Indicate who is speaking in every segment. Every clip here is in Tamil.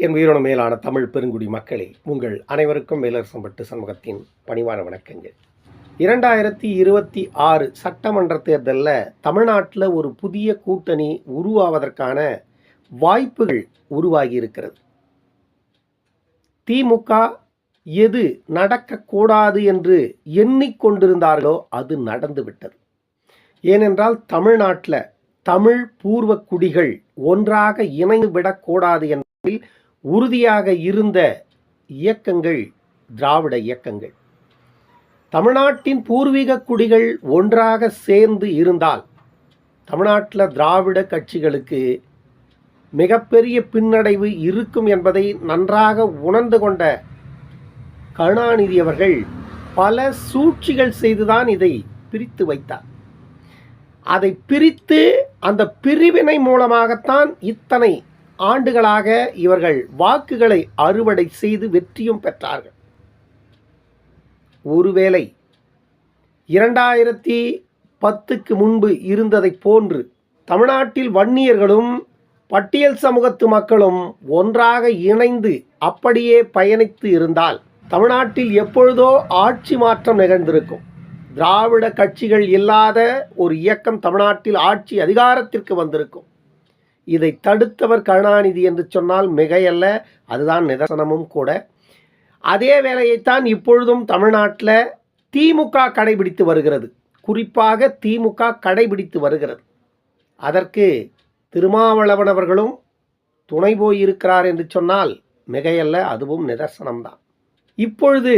Speaker 1: என் உயிரோடு மேலான தமிழ் பெருங்குடி மக்களே உங்கள் அனைவருக்கும் மேலரசம்பட்டு சமூகத்தின் பணிவான வணக்கங்கள். இரண்டாயிரத்தி இருபத்தி ஆறு சட்டமன்ற தேர்தலில் தமிழ்நாட்டில் ஒரு புதிய கூட்டணி உருவாவதற்கான வாய்ப்புகள் உருவாகி இருக்கிறது திமுக எது நடக்கக்கூடாது என்று எண்ணிக்கொண்டிருந்தார்களோ அது நடந்துவிட்டது. ஏனென்றால் தமிழ்நாட்டில் தமிழ் பூர்வ குடிகள் ஒன்றாக இணைந்து விடக்கூடாது என்பதில் உறுதியாக இருந்த இயக்கங்கள் திராவிட இயக்கங்கள். தமிழ்நாட்டின் பூர்வீக குடிகள் ஒன்றாக சேர்ந்து இருந்தால் தமிழ்நாட்டில் திராவிட கட்சிகளுக்கு மிகப்பெரிய பின்னடைவு இருக்கும் என்பதை நன்றாக உணர்ந்து கொண்ட கருணாநிதி அவர்கள் பல சூழ்ச்சிகள் செய்துதான் இதை பிரித்து வைத்தார். அதை பிரித்து அந்த பிரிவினை மூலமாகத்தான் இத்தனை ஆண்டுகளாக இவர்கள் வாக்குகளை அறுவடை செய்து வெற்றியும் பெற்றார்கள். ஒருவேளை இரண்டாயிரத்தி பத்துக்கு முன்பு இருந்ததைப் போன்று தமிழ்நாட்டில் வன்னியர்களும் பட்டியல் சமூகத்து மக்களும் ஒன்றாக இணைந்து அப்படியே பயணித்து இருந்தால் தமிழ்நாட்டில் எப்பொழுதோ ஆட்சி மாற்றம் நிகழ்ந்திருக்கும். திராவிட கட்சிகள் இல்லாத ஒரு இயக்கம் தமிழ்நாட்டில் ஆட்சி அதிகாரத்திற்கு வந்திருக்கும். இதை தடுத்தவர் கருணாநிதி என்று சொன்னால் மிகையல்ல அதுதான் நிதர்சனமும் கூட. அதே வேலையைத்தான் இப்பொழுதும் தமிழ்நாட்டில் திமுக கடைபிடித்து வருகிறது. குறிப்பாக திமுக கடைபிடித்து வருகிறது. அதற்கு திருமாவளவன் அவர்களும் துணை போயிருக்கிறார் என்று சொன்னால் மிகையல்ல அதுவும் நிதர்சனம்தான். இப்பொழுது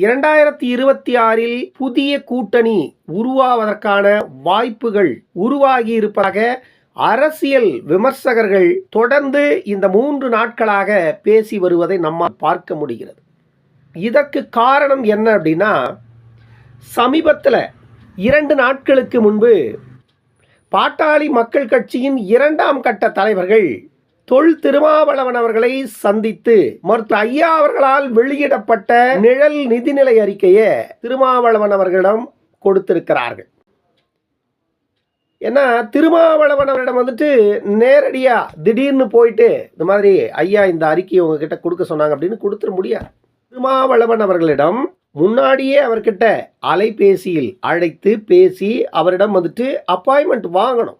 Speaker 1: இரண்டாயிரத்தி இருபத்தி ஆறில் புதிய கூட்டணி உருவாவதற்கான வாய்ப்புகள் உருவாகி இருப்பதாக அரசியல் விமர்சகர்கள் தொடர்ந்து இந்த மூன்று நாட்களாக பேசி வருவதை நம்மால் பார்க்க முடிகிறது. இதற்கு காரணம் என்ன அப்படின்னா சமீபத்தில் இரண்டு நாட்களுக்கு முன்பு பாட்டாளி மக்கள் கட்சியின் இரண்டாம் கட்ட தலைவர்கள் தொல் திருமாவளவன் அவர்களை சந்தித்து மருத்துவ ஐயா அவர்களால் வெளியிடப்பட்ட நிழல் நிதிநிலை அறிக்கையை திருமாவளவன் அவர்களிடம் கொடுத்திருக்கிறார்கள். ஏன்னா திருமாவளவன் அவரிடம் வந்துட்டு நேரடியாக திடீர்னு போயிட்டு இந்த மாதிரி ஐயா இந்த அறிக்கையை உங்ககிட்ட கொடுக்க சொன்னாங்க அப்படின்னு கொடுத்துட முடியாது. திருமாவளவன் அவர்களிடம் முன்னாடியே அவர்கிட்ட அலைபேசியில் அழைத்து பேசி அவரிடம் வந்துட்டு அப்பாயின்மெண்ட் வாங்கணும்.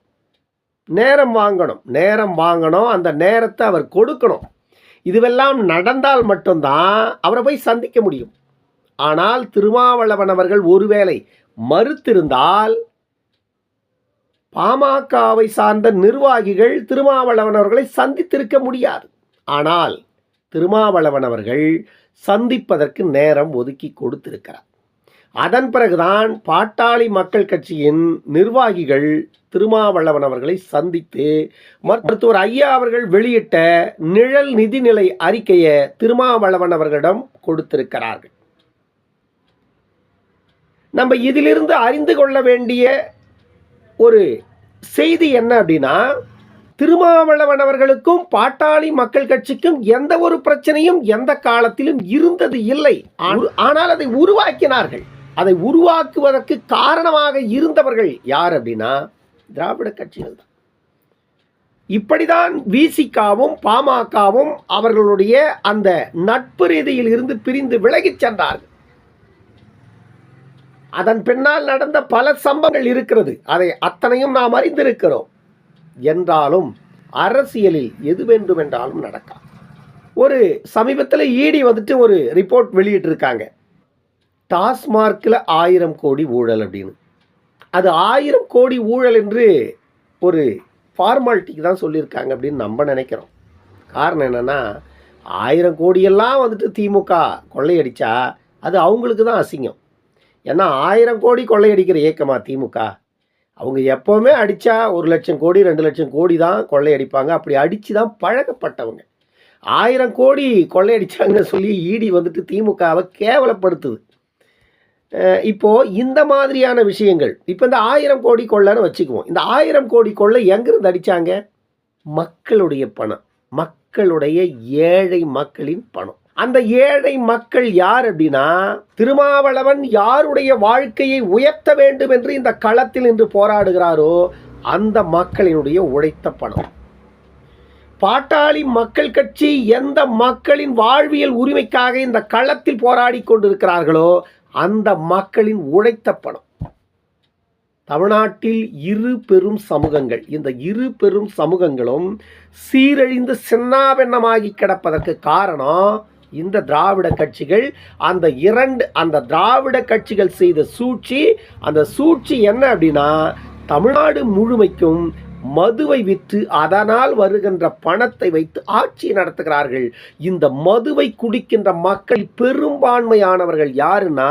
Speaker 1: நேரம் வாங்கணும். நேரம் வாங்கணும். அந்த நேரத்தை அவர் கொடுக்கணும். இதுவெல்லாம் நடந்தால் மட்டும்தான் அவரை போய் சந்திக்க முடியும். ஆனால் திருமாவளவன் அவர்கள் ஒருவேளை மறுத்திருந்தால் பாமகவை சார்ந்த நிர்வாகிகள் திருமாவளவன் அவர்களை சந்தித்திருக்க முடியாது. ஆனால் திருமாவளவன் அவர்கள் சந்திப்பதற்கு நேரம் ஒதுக்கி கொடுத்திருக்கிறார். அதன் பிறகுதான் பாட்டாளி மக்கள் கட்சியின் நிர்வாகிகள் திருமாவளவன் அவர்களை சந்தித்து மருத்துவர் ஐயா அவர்கள் வெளியிட்ட நிழல் நிதிநிலை அறிக்கையை திருமாவளவன் அவர்களிடம் கொடுத்திருக்கிறார்கள். நம்ம இதிலிருந்து அறிந்து கொள்ள வேண்டிய ஒரு செய்தி என்ன அப்படின்னா திருமாவளவன் அவர்களுக்கும் பாட்டாளி மக்கள் கட்சிக்கும் எந்த ஒரு பிரச்சனையும் எந்த காலத்திலும் இருந்தது இல்லை. ஆனால் அதை உருவாக்கினார்கள். அதை உருவாக்குவதற்கு காரணமாக இருந்தவர்கள் யார் அப்படின்னா திராவிட கட்சிகள் தான். இப்படிதான் விசிகாவும் பாமகவும் அவர்களுடைய அந்த நட்பு ரீதியில் இருந்து பிரிந்து விலகிச் சென்றார்கள். அதன் பின்னால் நடந்த பல சம்பவங்கள் இருக்கிறது. அதை அத்தனையும் நாம் அறிந்திருக்கிறோம். என்றாலும் அரசியலில் எது வேண்டும் என்றாலும் நடக்காது ஒரு சமீபத்தில் ஈடி வந்துட்டு ஒரு ரிப்போர்ட் வெளியிட்டிருக்காங்க. டாஸ்மார்க்கில் ஆயிரம் கோடி ஊழல் அப்படின்னு. அது ஆயிரம் கோடி ஊழல் என்று ஒரு ஃபார்மாலிட்டிக்கு தான் சொல்லியிருக்காங்க அப்படின்னு நம்ம நினைக்கிறோம். காரணம் என்னென்னா ஆயிரம் கோடியெல்லாம் வந்துட்டு திமுக கொள்ளையடித்தா அது அவங்களுக்கு தான் அசிங்கம். ஏன்னா ஆயிரம் கோடி கொள்ளையடிக்கிற இயக்கமா திமுக? அவங்க எப்போவுமே அடித்தா ஒரு லட்சம் கோடி ரெண்டு லட்சம் கோடி தான் கொள்ளையடிப்பாங்க. அப்படி அடித்து தான் பழக்கப்பட்டவங்க. ஆயிரம் கோடி கொள்ளையடித்தாங்கன்னு சொல்லி ஈடி வந்துட்டு திமுகவை கேவலப்படுத்துது. இப்போது இந்த மாதிரியான விஷயங்கள் இப்போ இந்த ஆயிரம் கோடி கொள்ளைன்னு வச்சுக்குவோம். இந்த ஆயிரம் கோடி கொள்ளை எங்கேருந்து அடித்தாங்க மக்களுடைய பணம். மக்களுடைய ஏழை மக்களின் பணம். அந்த ஏழை மக்கள் யார் அப்படின்னா திருமாவளவன் யாருடைய வாழ்க்கையை உயர்த்த வேண்டும் என்று இந்த களத்தில் இன்று போராடுகிறாரோ அந்த மக்களினுடைய உழைத்த பணம். பாட்டாளி மக்கள் கட்சி எந்த மக்களின் வாழ்வியல் உரிமைக்காக இந்த களத்தில் போராடி கொண்டிருக்கிறார்களோ அந்த மக்களின் உழைத்த பணம். தமிழ்நாட்டில் இரு பெரும் சமூகங்கள் இந்த இரு பெரும் சமூகங்களும் சீரழிந்து சின்னாபின்னமாகி கிடப்பதற்கு காரணம் இந்த திராவிட கட்சிகள் அந்த இரண்டு அந்த திராவிட கட்சிகள் செய்த சூழ்ச்சி அந்த சூழ்ச்சி என்ன அப்படின்னா தமிழ்நாடு முழுமைக்கும் மதுவை விற்று அதனால் வருகின்ற பணத்தை வைத்து ஆட்சி நடத்துகிறார்கள். இந்த மதுவை குடிக்கின்ற மக்கள் பெரும்பான்மையானவர்கள் யாருன்னா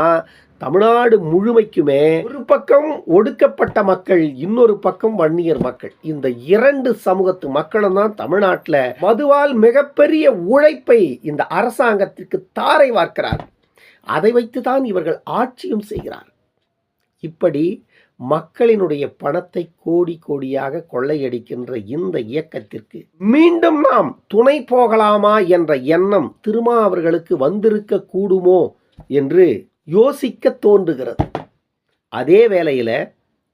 Speaker 1: தமிழ்நாடு முழுமைக்குமே ஒரு பக்கம் ஒடுக்கப்பட்ட மக்கள் இன்னொரு பக்கம் வன்னியர் மக்கள். இந்த இரண்டு சமூகத்து மக்களும் தான் தமிழ்நாட்டில் மதுவால் மிகப்பெரிய உழைப்பை இந்த அரசாங்கத்திற்கு தாரை வார்க்கிறார். அதை வைத்து தான் இவர்கள் ஆட்சியும் செய்கிறார். இப்படி மக்களினுடைய பணத்தை கோடி கோடியாக கொள்ளையடிக்கின்ற இந்த இயக்கத்திற்கு மீண்டும் நாம் துணை போகலாமா என்ற எண்ணம் திருமா அவர்களுக்கு வந்திருக்க கூடுமோ என்று யோசிக்க தோன்றுகிறது. அதே வேளையில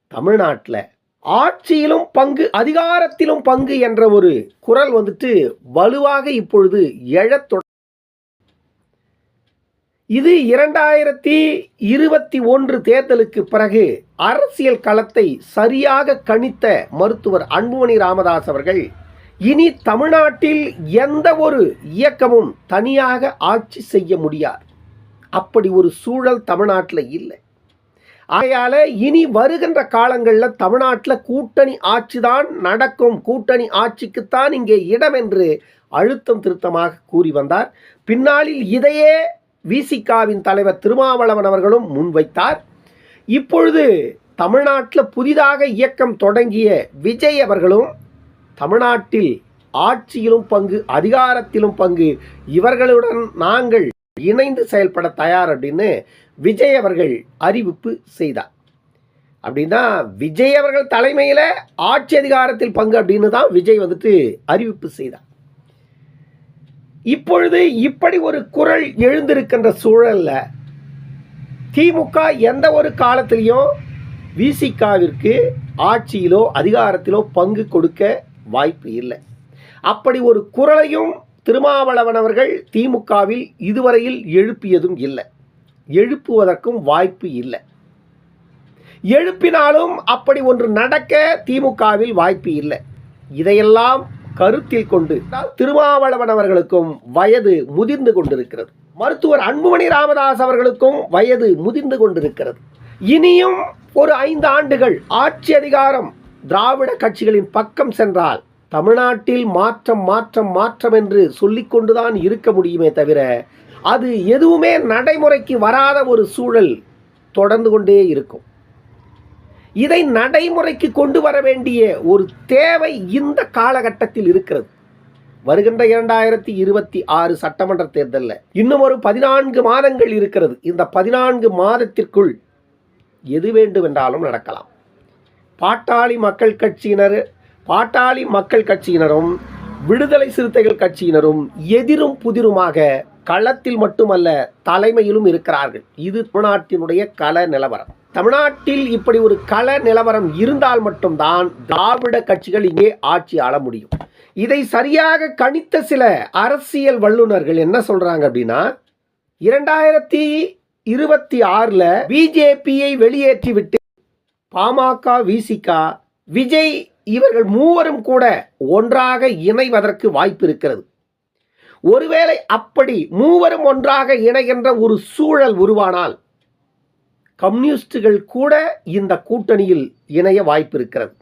Speaker 1: தமிழ்நாட்டில் ஆட்சியிலும் பங்கு அதிகாரத்திலும் பங்கு என்ற ஒரு குரல் வந்துட்டு வலுவாக இப்பொழுது எழத் தொட இது இரண்டாயிரத்தி இருபத்தி ஒன்று தேர்தலுக்கு பிறகு அரசியல் களத்தை சரியாக கணித்த மருத்துவர் அன்புமணி ராமதாஸ் அவர்கள் இனி தமிழ்நாட்டில் எந்த ஒரு இயக்கமும் தனியாக ஆட்சி செய்ய முடியாது. அப்படி ஒரு சூழல் தமிழ்நாட்டில் இல்லை. ஆகையால இனி வருகின்ற காலங்களில் தமிழ்நாட்டில் கூட்டணி ஆட்சி தான் நடக்கும். கூட்டணி ஆட்சிக்குத்தான் இங்கே இடம் என்று அழுத்தம் திருத்தமாக கூறி வந்தார். பின்னாளில் இதையே விசிகாவின் தலைவர் திருமாவளவன் அவர்களும் முன்வைத்தார். இப்பொழுது தமிழ்நாட்டில் புதிதாக இயக்கம் தொடங்கிய விஜய் அவர்களும் தமிழ்நாட்டில் ஆட்சியிலும் பங்கு அதிகாரத்திலும் பங்கு இவர்களுடன் நாங்கள் இணைந்து செயல்பட தயார் அப்படின்னு விஜய் அவர்கள் அறிவிப்பு செய்தார். அப்படின்னா விஜய் அவர்கள் தலைமையில் ஆட்சி அதிகாரத்தில் பங்கு அப்படின்னு தான் விஜய் வந்துட்டு அறிவிப்பு செய்தார். இப்பொழுது இப்படி ஒரு குரல் எழுந்திருக்கின்ற சூழலில் திமுக எந்த ஒரு காலத்திலையும் விசிகாவிற்கு ஆட்சியிலோ அதிகாரத்திலோ பங்கு கொடுக்க வாய்ப்பு இல்லை. அப்படி ஒரு குரலையும் திருமாவளவன் அவர்கள் திமுகவில் இதுவரையில் எழுப்பியதும் இல்லை. எழுப்புவதற்கும் வாய்ப்பு இல்லை. எழுப்பினாலும் அப்படி ஒன்று நடக்க திமுகவில் வாய்ப்பு இல்லை. இதையெல்லாம் கருத்தில் கொண்டு திருமாவளவன் அவர்களுக்கும் வயது முதிர்ந்து கொண்டிருக்கிறது. மருத்துவர் அன்புமணி ராமதாஸ் அவர்களுக்கும் வயது முதிர்ந்து கொண்டிருக்கிறது. இனியும் ஒரு ஐந்து ஆண்டுகள் ஆட்சி அதிகாரம் திராவிட கட்சிகளின் பக்கம் சென்றால் தமிழ்நாட்டில் மாற்றம் மாற்றம் மாற்றம் என்று சொல்லிக்கொண்டுதான் இருக்க முடியுமே தவிர அது எதுவுமே நடைமுறைக்கு வராத ஒரு சூழல் தொடர்ந்து கொண்டே இருக்கும். இதை நடைமுறைக்கு கொண்டு வர வேண்டிய ஒரு தேவை இந்த காலகட்டத்தில் இருக்கிறது. வருகின்ற இரண்டாயிரத்தி இருபத்தி ஆறு சட்டமன்ற தேர்தலில் இன்னும் ஒரு பதினான்கு மாதங்கள் இருக்கிறது. இந்த பதினான்கு மாதத்திற்குள் எது வேண்டுமென்றாலும் நடக்கலாம். பாட்டாளி மக்கள் கட்சியினர் பாட்டாளி மக்கள் கட்சியினரும் விடுதலை சிறுத்தைகள் கட்சியினரும் எதிரும் புதிருமாக களத்தில் மட்டுமல்ல தலைமையிலும் இருக்கிறார்கள். இது தமிழ்நாட்டினுடைய கள நிலவரம். தமிழ்நாட்டில் இப்படி ஒரு கள நிலவரம் இருந்தால் மட்டும்தான் திராவிட கட்சிகள் இங்கே ஆட்சி ஆள முடியும். இதை சரியாக கணித்த சில அரசியல் வல்லுநர்கள் என்ன சொல்றாங்க அப்படின்னா இரண்டாயிரத்தி இருபத்தி ஆறில் பிஜேபியை வெளியேற்றி விட்டு பாமக விசிகா விஜய் இவர்கள் மூவரும் கூட ஒன்றாக இணைவதற்கு வாய்ப்பு இருக்கிறது. ஒருவேளை அப்படி மூவரும் ஒன்றாக இணைகின்ற ஒரு சூழல் உருவானால் கம்யூனிஸ்டுகள் கூட இந்த கூட்டணியில் இணைய வாய்ப்பு இருக்கிறது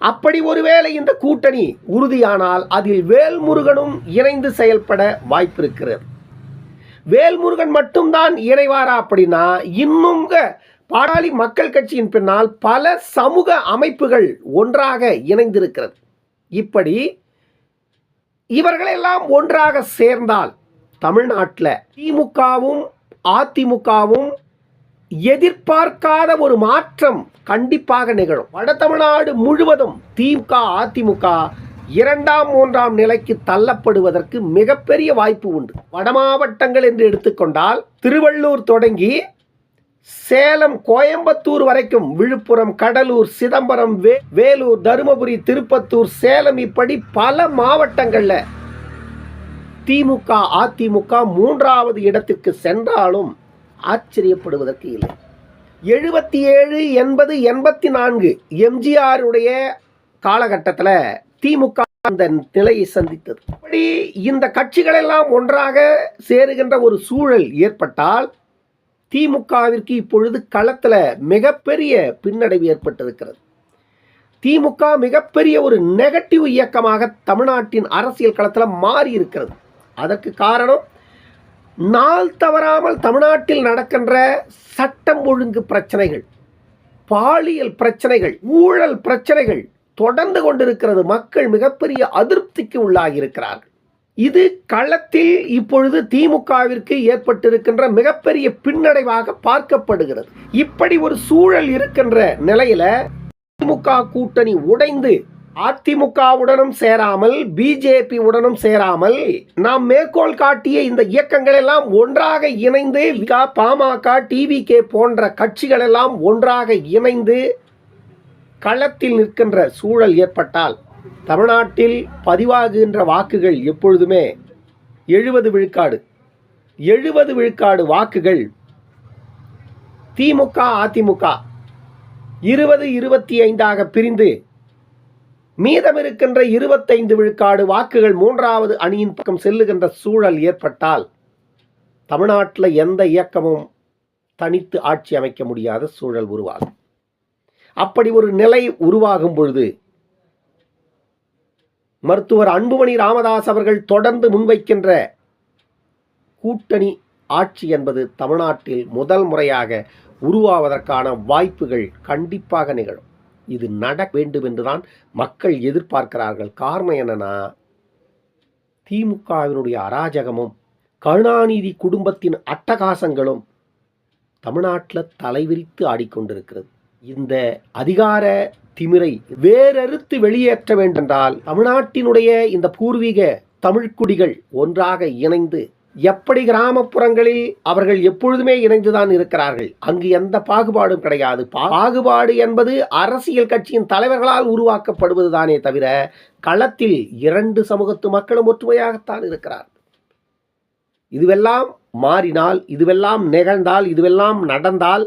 Speaker 1: அப்படி ஒருவேளை இந்த கூட்டணி உறுதியானால் அதில் வேல்முருகனும் இணைந்து செயல்பட வாய்ப்பு இருக்கிறது வேல்முருகன் மட்டும்தான் இணைவாரா அப்படின்னா இன்னும் பாடாளி மக்கள் கட்சியின் பின்னால் பல சமூக அமைப்புகள் ஒன்றாக இணைந்திருக்கிறது. இப்படி இவர்களெல்லாம் ஒன்றாக சேர்ந்தால் தமிழ்நாட்டில் திமுகவும் அதிமுகவும் எதிர்பார்க்காத ஒரு மாற்றம் கண்டிப்பாக நிகழும். வட தமிழ்நாடு முழுவதும் திமுக அதிமுக இரண்டாம் மூன்றாம் நிலைக்கு தள்ளப்படுவதற்கு மிகப்பெரிய வாய்ப்பு உண்டு. வட மாவட்டங்கள் என்று எடுத்துக்கொண்டால் திருவள்ளூர் தொடங்கி சேலம் கோயம்புத்தூர் வரைக்கும் விழுப்புரம் கடலூர் சிதம்பரம் வே வேலூர் தருமபுரி திருப்பத்தூர் சேலம் இப்படி பல மாவட்டங்களில் திமுக அதிமுக மூன்றாவது இடத்திற்கு சென்றாலும் ஆச்சரியப்படுவதற்கு இல்லை. எழுபத்தி ஏழு எண்பது எண்பத்தி நான்கு எம்ஜிஆருடைய காலகட்டத்தில் திமுக அந்த நிலையை சந்தித்தது. இப்படி இந்த கட்சிகள் எல்லாம் ஒன்றாக சேருகின்ற ஒரு சூழல் ஏற்பட்டால் திமுகவிற்கு இப்பொழுது களத்தில் மிகப்பெரிய பின்னடைவு ஏற்பட்டிருக்கிறது. திமுக மிகப்பெரிய ஒரு நெகட்டிவ் இயக்கமாக தமிழ்நாட்டின் அரசியல் களத்தில் மாறி இருக்கிறது அதற்கு காரணம் நாள் தவறாமல் தமிழ்நாட்டில் நடக்கின்ற சட்டம் ஒழுங்கு பிரச்சனைகள் பாலியல் பிரச்சனைகள் ஊழல் பிரச்சனைகள் தொடர்ந்து கொண்டிருக்கிறது. மக்கள் மிகப்பெரிய அதிருப்திக்கு உள்ளாகியிருக்கிறார்கள். இது களத்தில் இப்பொழுது திமுகவிற்கு ஏற்பட்டிருக்கின்ற மிகப்பெரிய பின்னடைவாக பார்க்கப்படுகிறது. இப்படி ஒரு சூழல் இருக்கின்ற நிலையில திமுக கூட்டணி உடைந்து அதிமுகவுடனும் சேராமல் பிஜேபி உடனும் சேராமல் நாம் மேற்கோள் காட்டிய இந்த இயக்கங்கள் எல்லாம் ஒன்றாக இணைந்து பாமக பாமக டிவிகே போன்ற கட்சிகள் எல்லாம் ஒன்றாக இணைந்து களத்தில் நிற்கின்ற சூழல் ஏற்பட்டால் தமிழ்நாட்டில் பதிவாகுகின்ற வாக்குகள் எப்பொழுதுமே எழுபது விழுக்காடு எழுபது விழுக்காடு வாக்குகள் திமுக அதிமுக இருபது இருபத்தி ஐந்தாக பிரிந்து மீதம் இருக்கின்ற இருபத்தைந்து விழுக்காடு வாக்குகள் மூன்றாவது அணியின் பக்கம் செல்லுகின்ற சூழல் ஏற்பட்டால் தமிழ்நாட்டில் எந்த இயக்கமும் தனித்து ஆட்சி அமைக்க முடியாத சூழல் உருவாகும். அப்படி ஒரு நிலை உருவாகும் பொழுது மருத்துவர் அன்புமணி ராமதாஸ் அவர்கள் தொடர்ந்து முன்வைக்கின்ற கூட்டணி ஆட்சி என்பது தமிழ்நாட்டில் முதல் முறையாக உருவாவதற்கான வாய்ப்புகள் கண்டிப்பாக நிகழும். இது நட வேண்டும் என்றுதான் மக்கள் எதிர்பார்க்கிறார்கள். காரணம் என்னன்னா திமுகவினுடைய அராஜகமும் கருணாநிதி குடும்பத்தின் அட்டகாசங்களும் தமிழ்நாட்டில் தலைவிரித்து ஆடிக்கொண்டிருக்கிறது. இந்த அதிகார திமிரை வேறறுத்து வெளியேற்ற வேண்டென்றால் தமிழ்நாட்டினுடைய இந்த பூர்வீக தமிழ்க்குடிகள் ஒன்றாக இணைந்து எப்படி கிராமப்புறங்களில் அவர்கள் எப்பொழுதுமே இணைந்துதான் இருக்கிறார்கள்? அங்கு எந்த பாகுபாடும் கிடையாது. பாகுபாடு என்பது அரசியல் கட்சியின் தலைவர்களால் உருவாக்கப்படுவதுதானே தவிர களத்தில் இரண்டு சமூகத்து மக்களும் ஒற்றுமையாகத்தான் இருக்கிறார் இதுவெல்லாம் மாறினால் இதுவெல்லாம் நிகழ்ந்தால் இதுவெல்லாம் நடந்தால்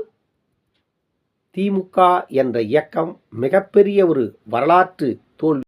Speaker 1: திமுக என்ற இயக்கம் மிகப்பெரிய ஒரு வரலாற்று தோல்வி